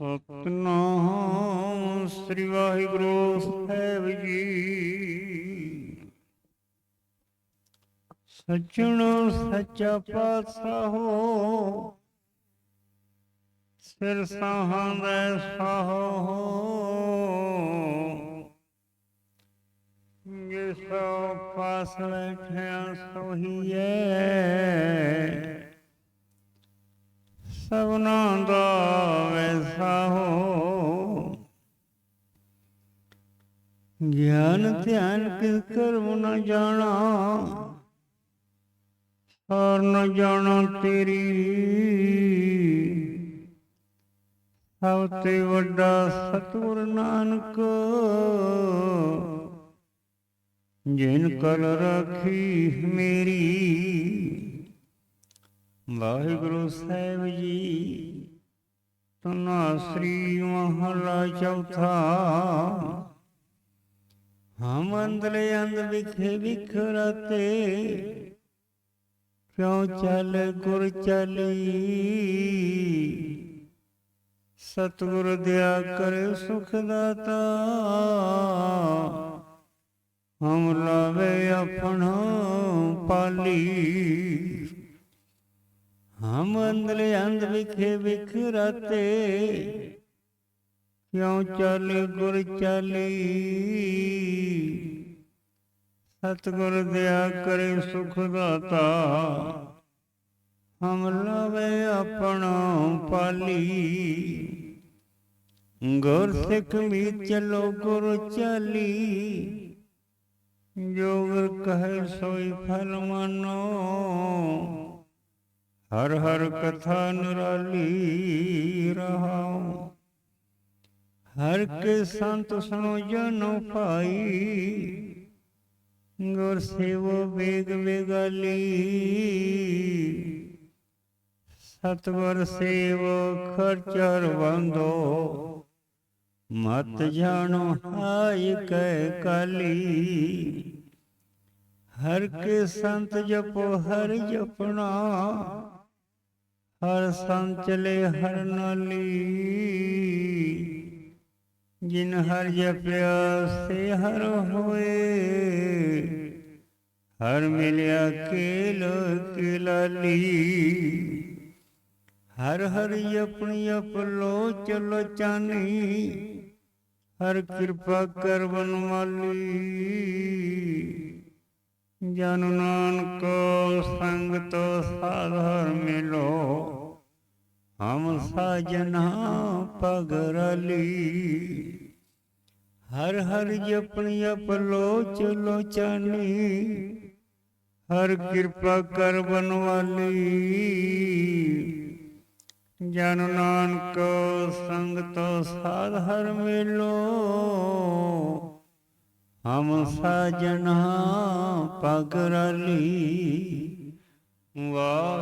ਸਤਨਾਮ ਸ੍ਰੀ ਵਾਹਿਗੁਰੂ ਸਾਹਿਬ ਜੀ। ਸੱਚਣ ਸੱਚਾ ਪਾਤਸ਼ਾਹੋ ਸਿਰ ਸਾਹਾਂ ਦਾ ਸਾਹੋ ਜਿਸ ਪਾਸ ਬੈਠਿਆ ਸੋਹੀਏ ਸਭਨਾ ਗਿਆਨ ਧਿਆਨ ਕਿਸ ਕਰਮ ਨ ਜਾਣਾ? ਔਰ ਨ ਜਾਣਾ ਤੇਰੀ। ਸਭ ਤੇ ਵੱਡਾ ਸਤਿਗੁਰ ਨਾਨਕ। ਜਿਨ ਕਲ ਰਾਖੀ ਮੇਰੀ। ਵਾਹਿਗੁਰੂ ਸਾਹਿਬ ਜੀ। ਤਨਾ ਸ੍ਰੀ ਮਹਲਾ ਚੌਥਾ। ਹਮ ਅੰਦਲੇ ਅੰਦ ਵਿਖੇ ਵਿਖਰਤੇ ਕਿਉ ਚੱਲ ਗੁਰ ਚਲੀ। ਸਤਿਗੁਰ ਦਿਆ ਕਰ ਸੁਖ ਦਾਤਾ, ਹਮ ਲਾਵੇ ਆਪਣਾ ਪਾਲੀ। ਹਮ ਅੰਦਲੇ ਅੰਦ ਵਿਖੇ ਵਿਖਰਤੇ ਕਿਉ ਚੱਲ ਗੁਰ ਚਾਲੀ। ਸਤਿਗੁਰ ਦਿਆ ਕਰੇ ਸੁਖ ਦਾਤਾ। ਹਮ ਲਵੇ ਆਪਣਾ ਪਾਲੀ। ਗੁਰ ਸਿੱਖ ਮੀ ਚਲੋ ਗੁਰ ਚਾਲੀ। ਜੋ ਕਹੇ ਸੋਈ ਫਲ ਮਾਨੋ। ਹਰ ਹਰ ਕਥਾ ਨਿਰਾਲੀ। ਹਰ ਕੇ ਸੰਤ ਸੁਨੋ ਜਨੋ ਭਾਈ। ਗੁਰ ਸੇਵੋ ਵੇਗ ਵੇਗਾਲੀ ਸਤਗੁਰ ਸੇਵੋ ਖਰਚਰ ਬੰਦੋ ਮਤ ਜਾਣੋ ਹਾਇ ਕੈ ਕਾਲੀ। ਹਰ ਕੇ ਸੰਤ ਜਪੋ ਹਰ ਜਪਣਾ। ਹਰ ਸੰਚਲੇ ਹਰ ਨਾਲੀ। ਜਿਨ ਹਰ ਜਪਿਆ ਸੇ ਹਰ ਹੋਏ, ਹਰ ਮਿਲਿਆ ਕੇਲ ਕਿਲਾਲੀ ਹਰ ਹਰ ਆਪਣੀ ਆਪਲੋ ਚਲੋ ਚਾਨੀ, ਹਰ ਕਿਰਪਾ ਕਰ ਬਨ ਜਨ ਨਾਨਕ ਸੰਗ ਤੋ ਸਾਧਰ ਹਮ ਸਾਜਨਾ ਪਗਰਲੀ ਹਰ ਹਰ ਜਪਣੀ ਅਪਲੋ ਚਲੋ ਚਾਨੀ ਹਰ ਕਿਰਪਾ ਕਰ ਬਨਵਾਲੀ। ਜਨ ਨਾਨਕ ਸੰਗ ਤੋ ਸਾਧਰ ਮਿਲੋ। ਹਮ ਸਾਜਨਾ ਪਗਰਲੀ ਵਾਹਿਗੁਰੂ